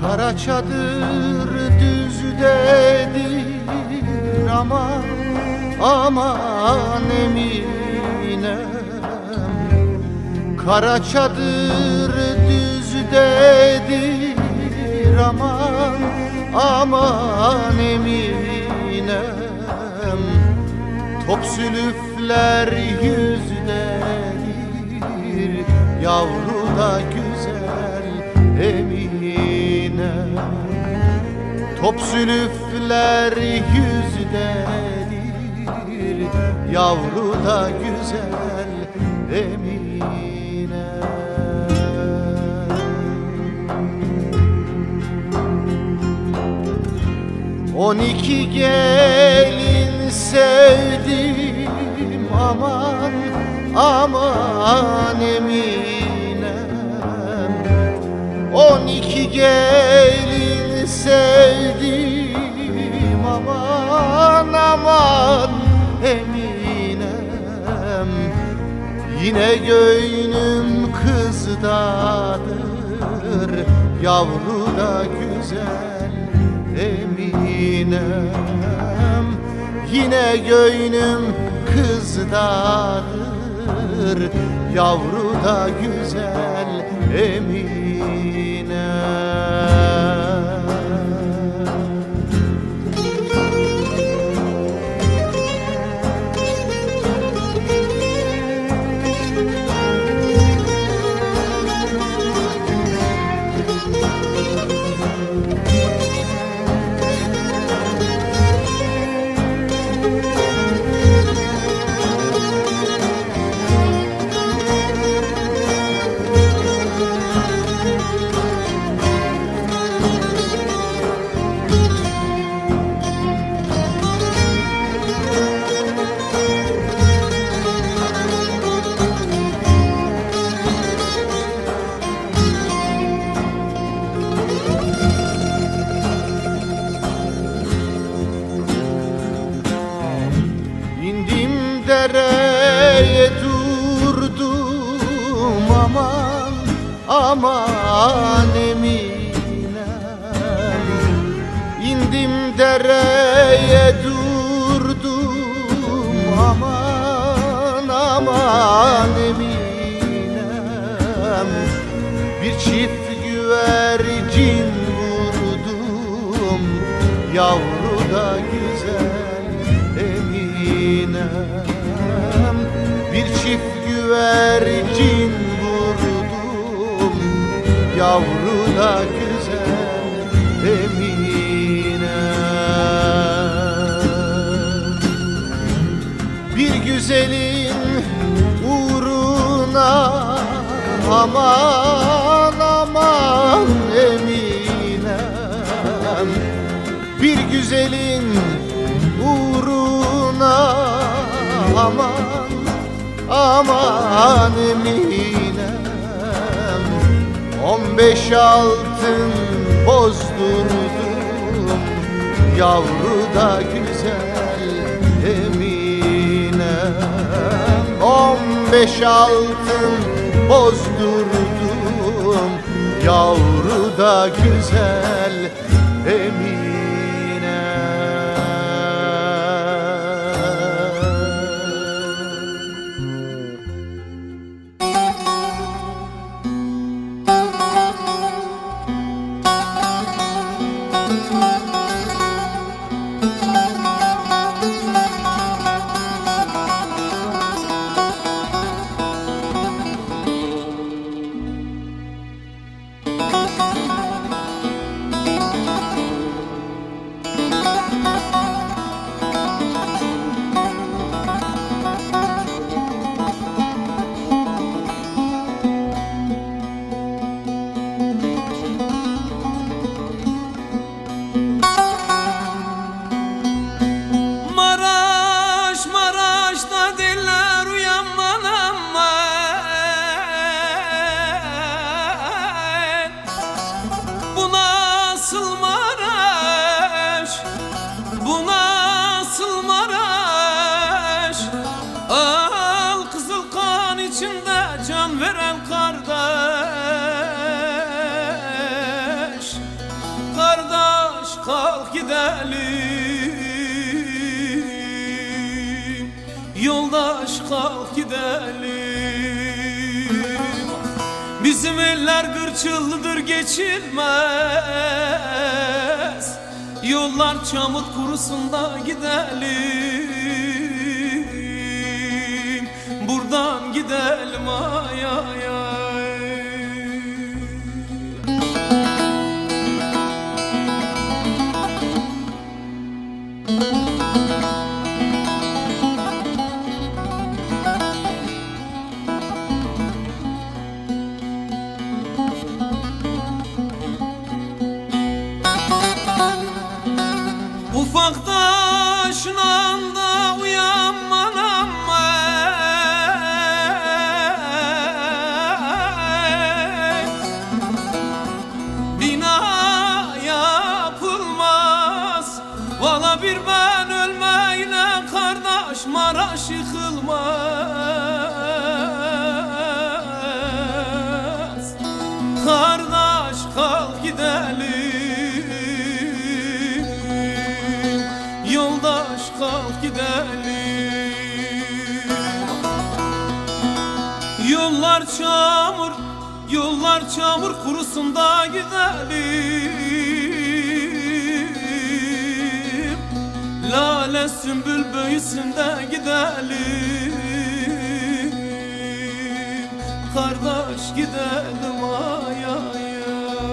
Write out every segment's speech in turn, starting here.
Kara çadır düzdedir aman aman eminem Kara çadır düzdedir aman aman eminem? Top sülüfler yüzdedir Yavru da güzel emine Top sülüfler yüzdedir Yavru da güzel emine On iki gelin sevdim aman aman eminem On iki gelin sevdim aman aman eminem Yine göynüm kızdadır Yavru da güzel eminem. Yine göynüm kızdadır Yavru da güzel eminem dereye durdum aman aman eminem İndim dereye durdum aman aman eminem Bir çift güvercin vurdum yavru da güzel eminem çift güvercin vurdum Yavru da güzel eminem Bir güzelin uğruna aman aman eminem Bir güzelin uğruna aman aman eminem On beş altın bozdurdum. Yavru da güzel eminem. On beş altın bozdurdum. Yavru da güzel kalk gidelim. Bizim eller gırçıllıdır geçilmez. Yollar çamur kurusunda gidelim. Buradan gidelim ay ay ay Maraş yıkılmaz Kardeş kalk gidelim. Yoldaş kalk gidelim. Yollar çamur, yollar çamur kurusun da gidelim Lale sümbül büyüsün de gidelim. Kardeş gidelim ay ay ay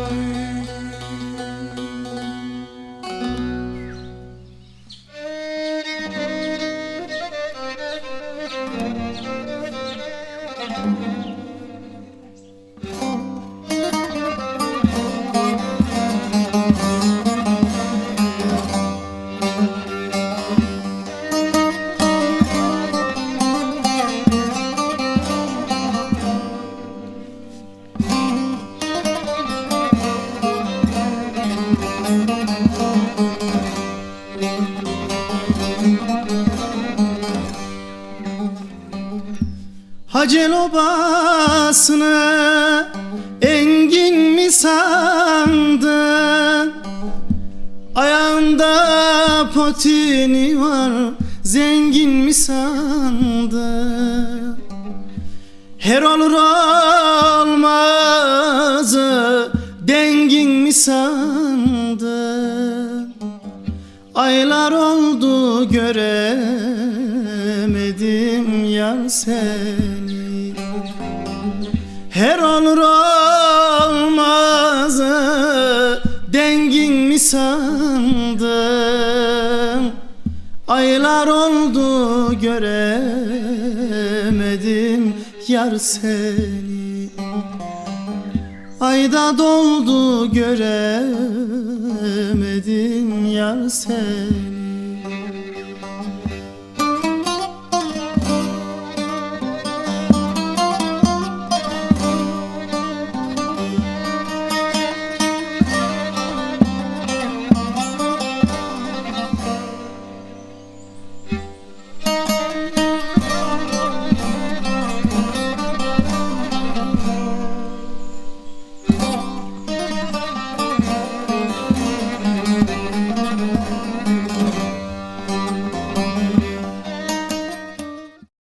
Hacel obasını engin mi sandın? Ayağında potini var zengin mi sandın? Her olur olmazı dengin mi sandın? Aylar oldu göremedim yar seni Her olur olmazı dengin mi sandın? Aylar oldu göremedim yar seni. Ayda doldu göremedim yar seni